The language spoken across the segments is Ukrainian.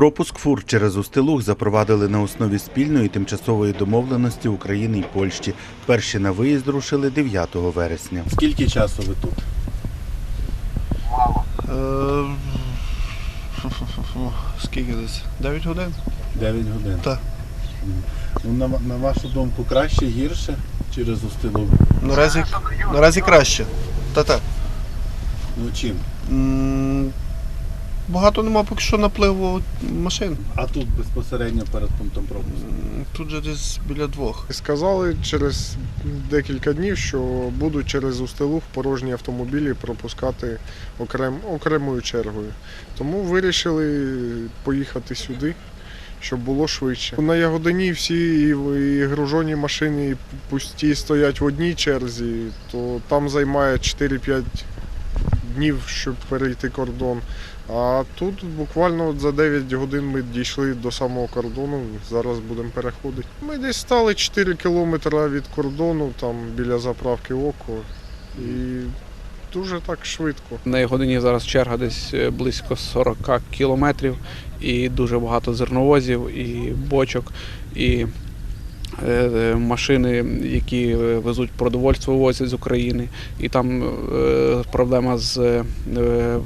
Пропуск фур через Устилуг запровадили на основі спільної тимчасової домовленості України і Польщі. Перші на виїзд рушили 9 вересня. Скільки часу ви тут? Е. Скільки десь? 9 годин? 9 годин. Так. Ну, на, на вашу думку, краще, гірше через Устилуг? Наразі, наразі краще. Та-та. Ну чим? Багато нема поки що напливу машин. А тут безпосередньо перед пунктом пропуску. Тут же десь біля двох. Сказали через декілька днів, що будуть через Устилуг порожні автомобілі пропускати окрем, окремою чергою. Тому вирішили поїхати сюди, щоб було швидше. На Ягодині всі і, і гружоні машини і пусті стоять в одній черзі, то там займає 4-5 днів, щоб перейти кордон. А тут буквально за 9 годин ми дійшли до самого кордону. Зараз будемо переходити. Ми десь стали 4 кілометри від кордону, там біля заправки Око. І дуже так швидко. На годині зараз черга десь е, близько 40 кілометрів, і дуже багато зерновозів, і бочок, і машини, які е, везуть продовольство, возять з України. І там е, проблема з е,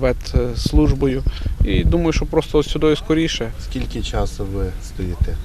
ветслужбою. І думаю, що просто сюди скоріше. Скільки часу ви стоїте?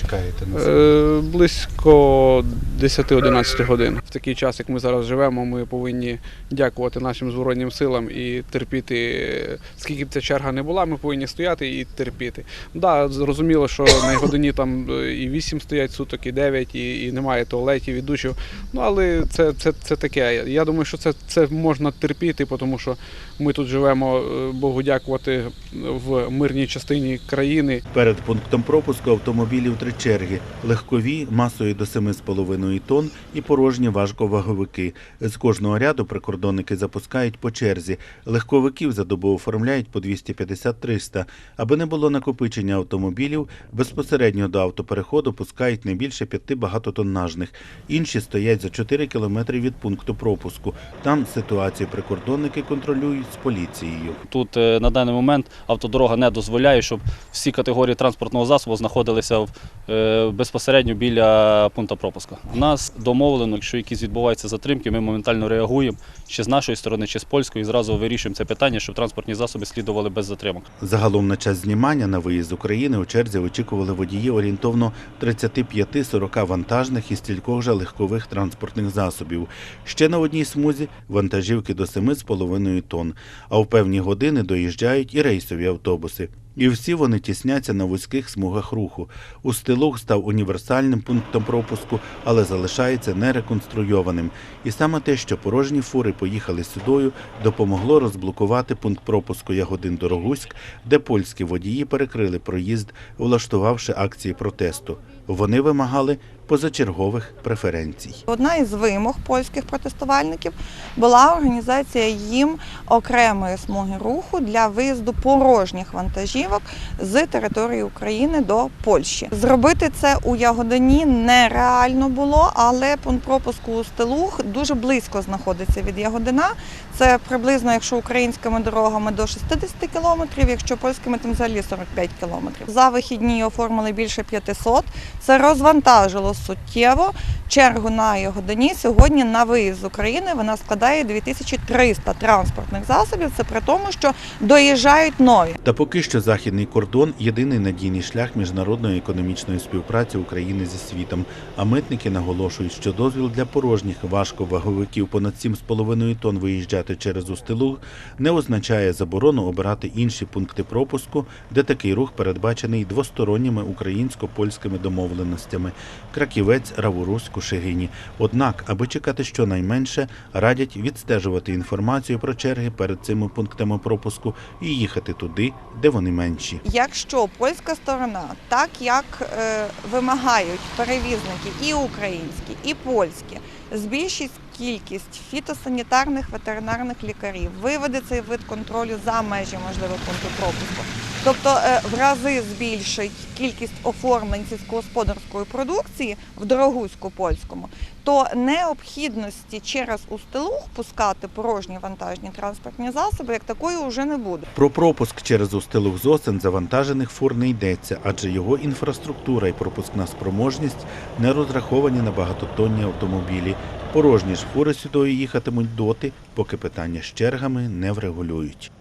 Чекаєте на це? Близько 10-11 годин. В такий час, як ми зараз живемо, ми повинні дякувати нашим Збройним силам і терпіти. Скільки б ця черга не була, ми повинні стояти і терпіти. Да, зрозуміло, що на годині там е, і 8 стоять суток, і 9, і, і немає туалетів, і душів. Ну але це, це, це таке. Я думаю, що це, це можна терпіти, тому що ми тут живемо, е, Богу дякувати, в мирній частині країни. Перед пунктом пропуску автомобілів три черги: легкові масою до 7,5 тонн і порожні важковаговики. З кожного ряду прикордонники запускають по черзі. Легковиків за добу оформляють по 250-300. Аби не було накопичення автомобілів, безпосередньо до автопереходу пускають не більше п'яти багатотоннажних. Інші стоять за 4 кілометри від пункту пропуску. Там ситуацію прикордонники контролюють з поліцією. Тут е, на даний момент автодорога не дозволяє, щоб всі категорії транспортного засобу знаходилися в, безпосередньо біля пункту пропуску. У нас домовлено, якщо якісь відбуваються затримки, ми моментально реагуємо чи з нашої сторони, чи з польської, і зразу вирішуємо це питання, щоб транспортні засоби слідували без затримок. Загалом на час знімання на виїзд з України у черзі очікували водії орієнтовно 35-40 вантажних і стількох же легкових транспортних засобів. Ще на одній смузі вантажівки до 7,5 тонн, а в певні години доїжджають і рейсові автобуси. І всі вони тісняться на вузьких смугах руху. Устилуг став універсальним пунктом пропуску, але залишається нереконструйованим. І саме те, що порожні фури поїхали сюдою, допомогло розблокувати пункт пропуску Ягодин Дорогуськ, де польські водії перекрили проїзд, влаштувавши акції протесту. Вони вимагали позачергових преференцій. Одна із вимог польських протестувальників була організація їм окремої смуги руху для виїзду порожніх вантажівок з території України до Польщі. Зробити це у Ягодині нереально було, але пункт пропуску у Стелуг дуже близько знаходиться від Ягодина. Це приблизно, якщо українськими дорогами до 60 кілометрів, якщо польськими, то взагалі 45 кілометрів. За вихідні оформили більше 500. Це розвантажило суттєво. Чергу на Ягодині сьогодні на виїзд з України вона складає 2300 транспортних засобів. Це при тому, що доїжджають нові. Та поки що західний кордон єдиний надійний шлях міжнародної економічної співпраці України зі світом. А митники наголошують, що дозвіл для порожніх важковаговиків понад 7,5 тонн виїжджати через Устилуг не означає заборону обирати інші пункти пропуску, де такий рух передбачений двосторонніми українсько-польськими домовленостями Краківець, Равурусь, Кушигині. Однак, аби чекати щонайменше, радять відстежувати інформацію про черги перед цими пунктами пропуску і їхати туди, де вони менші. Якщо польська сторона, так як е, вимагають перевізники і українські, і польські, збільшить кількість фітосанітарних ветеринарних лікарів, виведе цей вид контролю за межі можливо пункту пропуску, тобто е, в рази збільшить кількість оформлень сільськогосподарської продукції в Дорогуську польському, то необхідності через Устилуг пускати порожні вантажні транспортні засоби як такої вже не буде. Про пропуск через Устилуг Зосен завантажених фур не йдеться, адже його інфраструктура і пропускна спроможність не розраховані на багатотонні автомобілі. Порожні ж фури сюди їхатимуть доти, поки питання з чергами не врегулюють.